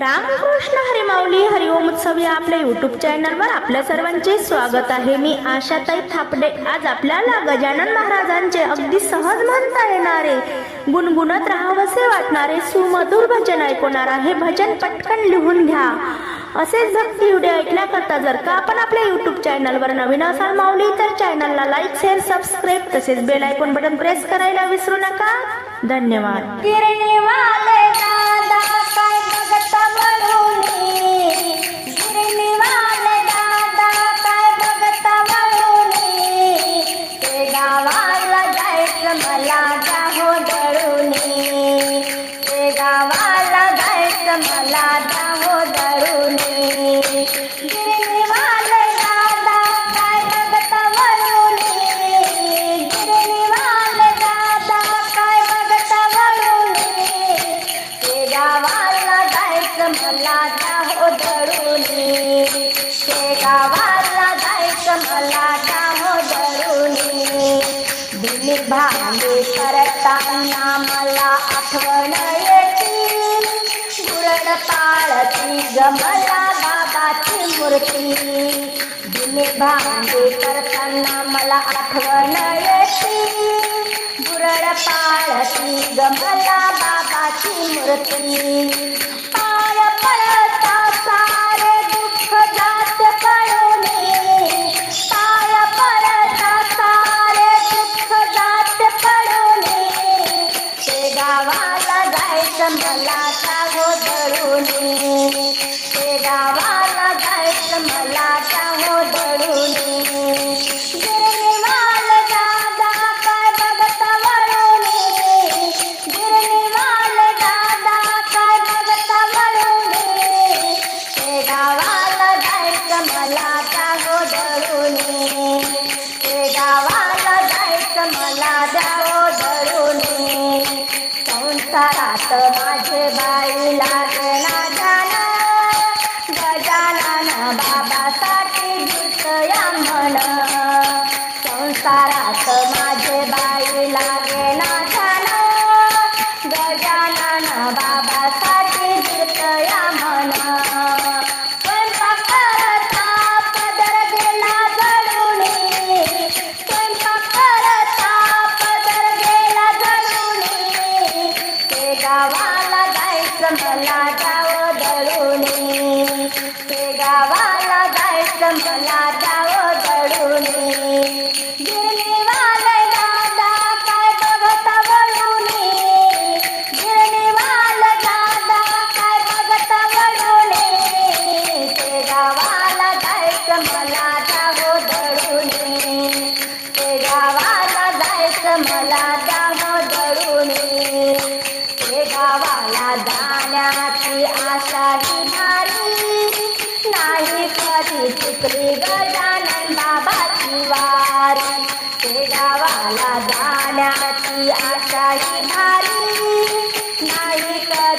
रामकृष्ण हरिमाऊली हरिओम उत्सव या आपल्या युट्यूब चॅनलवर आपल्या सर्वांचे स्वागत आहे. मी आशाताई थापडे. आज आपल्याला गजानन महाराजांचे अगदी सहज म्हणता येणारे गुणगुणत राहावसे वाटणारे सुमधुर भजन ऐकवणार आहे. भजन पटकन लिहून घ्या. असेच भक्ती व्हिडिओ ऐकण्याकरता जर का आपण आपल्या युट्यूब चॅनलवर नवीन असाल माऊली तर चॅनलला लाईक शेअर सबस्क्राईब तसेच बेल आयकॉन बटन प्रेस करायला विसरू नका. धन्यवाद. मला जाहो दळूनी गिरणीवाले दादा काय बघत वळूनी दादा काय बघत वळूनी शेगावाला जायचं मला जाहो शेगावाला जायचं मला जाहो दिली भांडी करताना मला आठवण पाळती गमला बाबाची मूर्ती. दिने भांडे करताना मला आठवण येते. गुरळ पाळती गमला बाबाची मूर्ती. मला जागो दळूनी ते गावाला जायचं मला जागो दळूनी दादा गावाला जायचं मला जागो दळूनी ते गावा संसारात माझे बाई लागना जाना गजानन बाबासाठी दुसया म्हण. संसारात माझे बाई लागेना जाना गजानन बाबासाठी दुसया म्हण. गावाला जायचं मला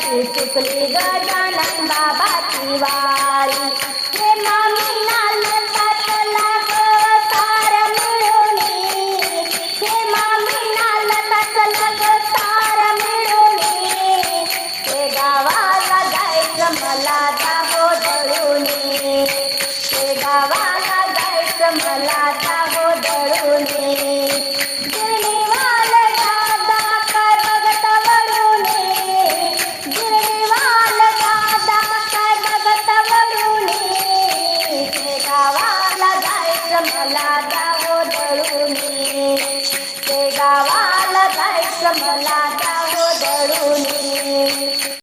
नाही कधी चुकली गजानन बाबाची वारी हे मामी लाल लाग सार मिळूनी हे मामी लाल लाग सार मिळूनी हे गावाला जायचं मला जागो दळूनी हे गावाला जायचं मला जागो मला धरून दळूनी ते गावाला जायचं मला